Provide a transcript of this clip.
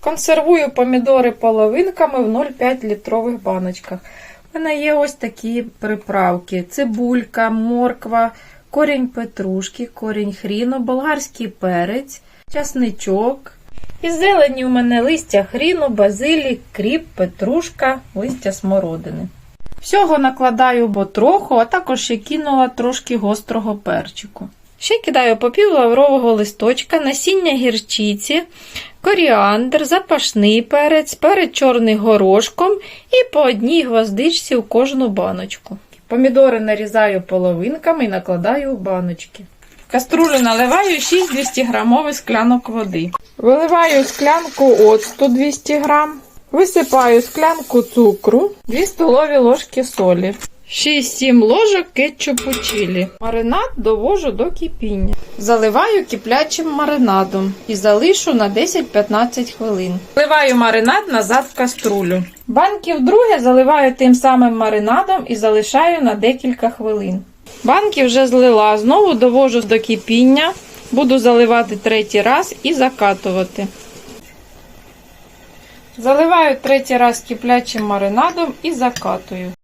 Консервую помідори половинками в 0,5 літрових баночках. У мене є ось такі приправки: цибулька, морква, корінь петрушки, корінь хріну, болгарський перець, часничок. Із зелені у мене листя хріну, базилік, кріп, петрушка, листя смородини. Всього накладаю потроху, а також ще кинула трошки гострого перчику. Ще кидаю по пів лаврового листочка, насіння гірчиці, коріандр, запашний перець, перець чорний горошком і по одній гвоздичці у кожну баночку. Помідори нарізаю половинками і накладаю у баночки. В каструлю наливаю 6 200 грамових склянок води. Виливаю склянку оцту 200 грам. Висипаю склянку цукру, 2 столові ложки солі. 6-7 ложок кетчупу чилі. Маринад довожу до кипіння. Заливаю киплячим маринадом і залишу на 10-15 хвилин. Вливаю маринад назад в каструлю. Банки вдруге заливаю тим самим маринадом і залишаю на декілька хвилин. Банки вже злила, знову довожу до кипіння. Буду заливати третій раз і закатувати. Заливаю третій раз киплячим маринадом і закатую.